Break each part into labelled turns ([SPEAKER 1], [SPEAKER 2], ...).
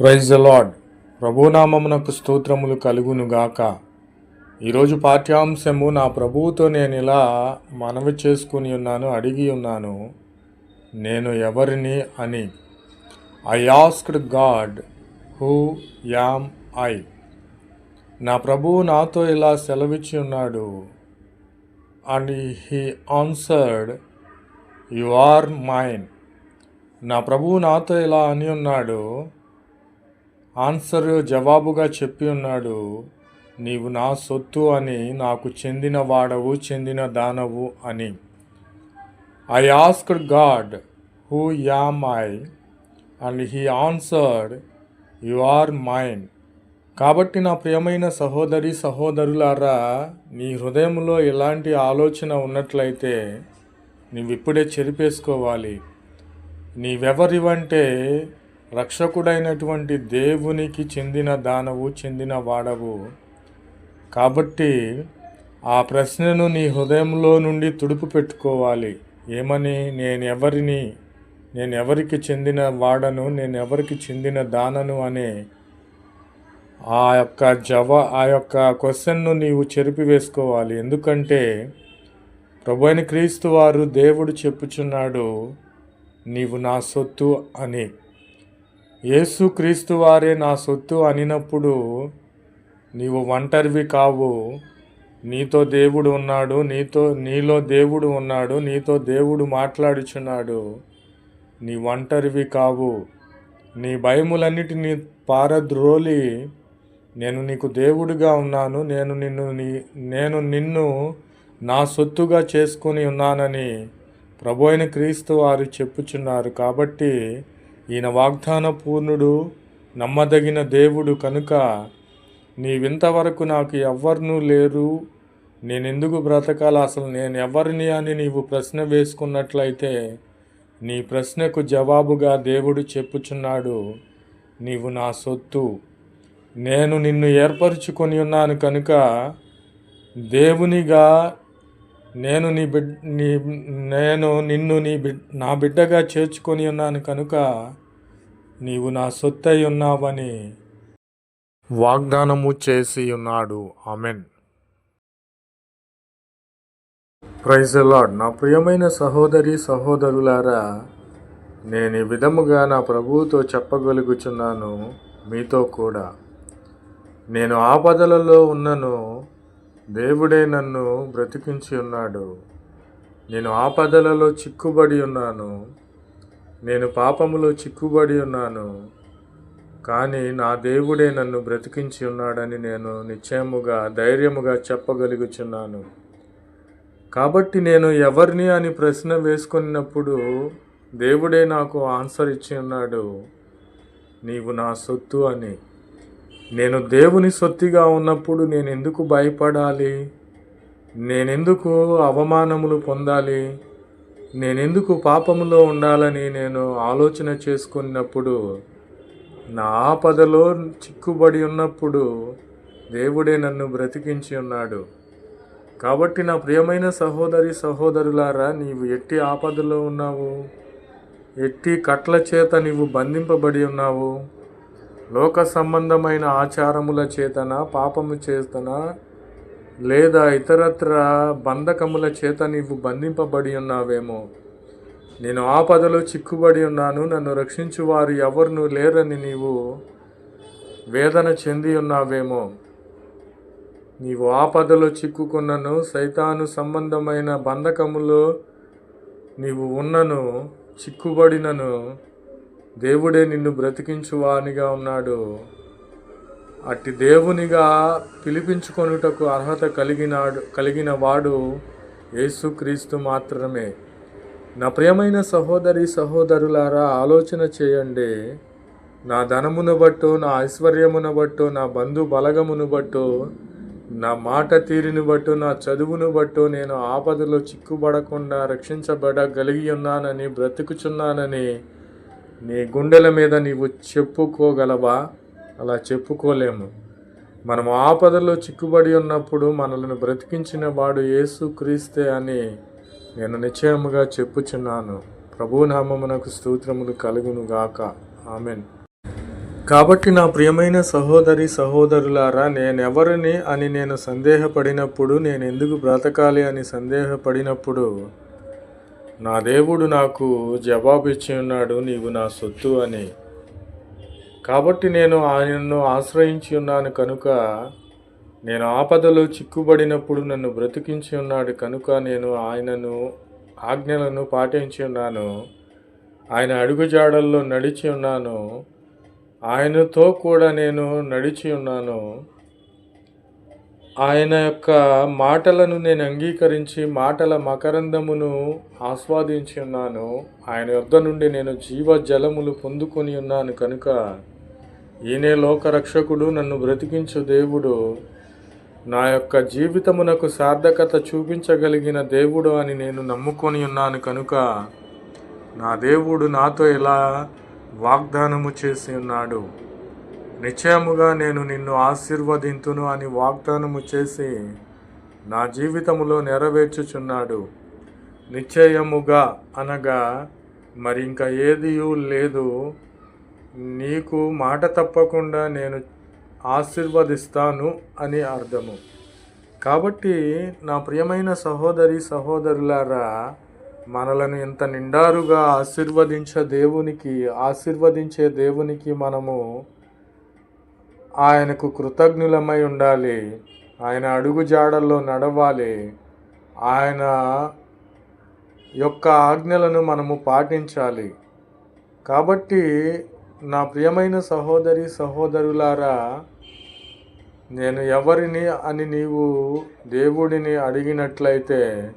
[SPEAKER 1] Praise the lord ప్రభునామమునకు స్తోత్రములు కలుగునుగాక ఈరోజు పాఠ్యాంశము నా ప్రభువుతో నేను ఇలా మనవి చేసుకుని ఉన్నాను అడిగి ఉన్నాను. నేను ఎవరిని అని? I asked God who am I. నా ప్రభువు నాతో ఇలా సెలవిచ్చి ఉన్నాడు. And he answered you are mine. నా ప్రభువు నాతో ఇలా అని ఉన్నాడు. ఆన్సర్ జవాబుగా చెప్పి ఉన్నాడు. నీవు నా సొత్తు అని నాకు చెందిన వాడవు చెందిన దానవు అని. I asked God who am I and he answered you are mind కాబట్టి నా ప్రియమైన సహోదరి సహోదరులారా నీ హృదయంలో ఎలాంటి ఆలోచన ఉన్నట్లయితే నీవిప్పుడే చెరిపేసుకోవాలి. నీవెవరివంటే రక్షకుడైనటువంటి దేవునికి చెందిన దానవు చెందిన వాడవు. కాబట్టి ఆ ప్రశ్నను నీ హృదయంలో నుండి తుడుపు పెట్టుకోవాలి. ఏమని? నేను ఎవరిని నేను ఎవరికి చెందిన వాడను? నేను ఎవరికి చెందిన దానను? అనే ఆ యొక్క జవ ఆ యొక్క క్వశ్చన్ను నీవు చెరిపి వేసుకోవాలి ఎందుకంటే ప్రభు అయిన క్రీస్తు వారు దేవుడు చెప్పుచున్నాడు నీవు నా సొత్తు అని. యేసుక్రీస్తు వారే నా సొత్తు అనినప్పుడు నీవు ఒంటరివి కావు. నీతో దేవుడు ఉన్నాడు నీతో నీలో దేవుడు ఉన్నాడు నీతో దేవుడు మాట్లాడుచున్నాడు. నీ ఒంటరివి కావు. నీ భయములన్నిటినీ పారద్రోలి నేను నీకు దేవుడిగా ఉన్నాను. నేను నిన్ను నీ నేను నిన్ను నా సొత్తుగా చేసుకుని ఉన్నానని ప్రభు అయిన క్రీస్తు వారు చెప్పుచున్నారు. కాబట్టి ఈయన వాగ్దాన పూర్ణుడు నమ్మదగిన దేవుడు కనుక నీవింతవరకు నాకు ఎవ్వరునూ లేరు. నేనెందుకు బ్రతకాలి? అసలు నేను ఎవరిని అని నీవు ప్రశ్న వేసుకున్నట్లయితే నీ ప్రశ్నకు జవాబుగా దేవుడు చెప్పుచున్నాడు. నీవు నా సొత్తు. నేను నిన్ను ఏర్పరచుకొని ఉన్నాను కనుక దేవునిగా నేను నీ బిడ్ నీ నేను నిన్ను నీ బిడ్ నా బిడ్డగా చేర్చుకొని ఉన్నాను కనుక నీవు నా సొత్తై ఉన్నావని వాగ్దానము చేసి ఉన్నాడు ఆమెన్. ప్రైజ్ లాడ్ నా ప్రియమైన సహోదరి సహోదరులారా నేను ఈ విధముగా నా ప్రభువుతో చెప్పగలుగుచున్నాను మీతో కూడా. నేను ఆపదలలో ఉన్నను దేవుడే నన్ను బ్రతికించి ఉన్నాడు నేను ఆపదలలో చిక్కుబడి ఉన్నాను నేను పాపములో చిక్కుబడి ఉన్నాను కానీ నా దేవుడే నన్ను బ్రతికించి ఉన్నాడని నేను నిశ్చయముగా ధైర్యముగా చెప్పగలుగుచున్నాను. కాబట్టి నేను ఎవరిని అని ప్రశ్న వేసుకున్నప్పుడు దేవుడే నాకు ఆన్సర్ ఇచ్చి ఉన్నాడు నీవు నా సొత్తు అని. నేను దేవుని సొత్తిగా ఉన్నప్పుడు నేను ఎందుకు భయపడాలి? నేనెందుకు అవమానములు పొందాలి? నేనెందుకు పాపములో ఉండాలని నేను ఆలోచన చేసుకున్నప్పుడు నా ఆపదలో చిక్కుబడి ఉన్నప్పుడు దేవుడే నన్ను బ్రతికించి ఉన్నాడు. కాబట్టి నా ప్రియమైన సహోదరి సహోదరులారా నీవు ఎట్టి ఆపదలో ఉన్నావు? ఎట్టి కట్ల చేత నీవు బంధింపబడి ఉన్నావు? లోక సంబంధమైన ఆచారముల చేతన పాపము చేతన? లేదా ఇతరత్ర బంధకముల చేత నీవు బంధింపబడి ఉన్నావేమో? నేను ఆపదలో చిక్కుబడి ఉన్నాను నన్ను రక్షించు వారు ఎవరును లేరని నీవు వేదన చెంది ఉన్నావేమో? నీవు ఆపదలో చిక్కుకున్నను సైతాను సంబంధమైన బంధకములో నీవు ఉన్నను చిక్కుబడినను దేవుడే నిన్ను బ్రతికించువానిగా ఉన్నాడు. అట్టి దేవునిగా పిలిపించుకొనుటకు అర్హత కలిగినాడు కలిగిన వాడు యేసుక్రీస్తు మాత్రమే. నా ప్రియమైన సహోదరి సహోదరులారా ఆలోచన చేయండి. నా ధనమును బట్టు నా ఐశ్వర్యమును బట్టు నా బంధు బలగమును బట్టు నా మాట తీరుని బట్టు నా చదువును బట్టు నేను ఆపదలో చిక్కుబడకుండా రక్షించబడగలిగి ఉన్నానని బ్రతుకుచున్నానని నీ గుండెల మీద నీవు చెప్పుకోగలవా? అలా చెప్పుకోలేము. మనం ఆపదలో చిక్కుబడి ఉన్నప్పుడు మనల్ని బ్రతికించిన వాడు యేసు క్రీస్తే అని నేను నిశ్చయముగా చెప్పుచున్నాను. ప్రభునామమునకు స్తోత్రములు కలుగును గాక ఆమెన్. కాబట్టి నా ప్రియమైన సహోదరి సహోదరులారా నేనెవరిని అని నేను సందేహపడినప్పుడు నేను ఎందుకు బ్రతకాలి అని సందేహపడినప్పుడు నా దేవుడు నాకు జవాబు ఇచ్చి ఉన్నాడు నీవు నా సొత్తు అని. కాబట్టి నేను ఆయనను ఆశ్రయించి ఉన్నాను కనుక నేను ఆపదలో చిక్కుబడినప్పుడు నన్ను బ్రతికించి ఉన్నాడు కనుక నేను ఆయనను ఆజ్ఞలను పాటించి ఉన్నాను. ఆయన అడుగుజాడల్లో నడిచి ఉన్నాను. ఆయనతో కూడా నేను నడిచి ఉన్నాను. ఆయన యొక్క మాటలను నేను అంగీకరించి మాటల మకరందమును ఆస్వాదించి ఉన్నాను. ఆయన యొద్ద నుండి నేను జీవ జలములు పొందుకొని ఉన్నాను కనుక ఈయనే లోకరక్షకుడు నన్ను బ్రతికించు దేవుడు. నా యొక్క జీవితమునకు సార్థకత చూపించగలిగిన దేవుడు అని నేను నమ్ముకొని ఉన్నాను కనుక నా దేవుడు నాతో ఇలా వాగ్దానము చేసి ఉన్నాడు? నిశ్చయముగా నేను నిన్ను ఆశీర్వదింతును అని వాగ్దానము చేసి నా జీవితములో నెరవేర్చుచున్నాడు. నిశ్చయముగా అనగా మరి ఇంకా ఏదియూ లేదు నీకు మాట తప్పకుండా నేను ఆశీర్వదిస్తాను అని అర్థము. కాబట్టి నా ప్రియమైన సహోదరి సహోదరులారా మనలను ఇంత నిండారుగా ఆశీర్వదించే దేవునికి ఆశీర్వదించే దేవునికి మనము ఆయనకు కృతజ్ఞులమై ఉండాలి. ఆయన అడుగు జాడల్లో నడవాలి. ఆయన యొక్క ఆజ్ఞలను మనము పాటించాలి. కాబట్టి నా ప్రియమైన సహోదరి సహోదరులారా నేను ఎవరిని అని నీవు దేవుడిని అడిగినట్లయితే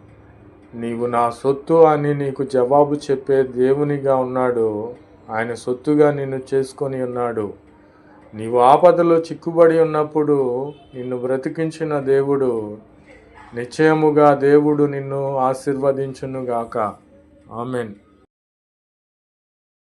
[SPEAKER 1] నీవు నా సొత్తు అని నీకు జవాబు చెప్పే దేవునిగా ఉన్నాడు. ఆయన సొత్తుగా నిన్ను చేసుకొని ఉన్నాడు. నీవు ఆపదలో చిక్కుబడి ఉన్నప్పుడు నిన్ను బ్రతికించిన దేవుడు నిశ్చయముగా దేవుడు నిన్ను ఆశీర్వదించునుగాక. ఆమెన్.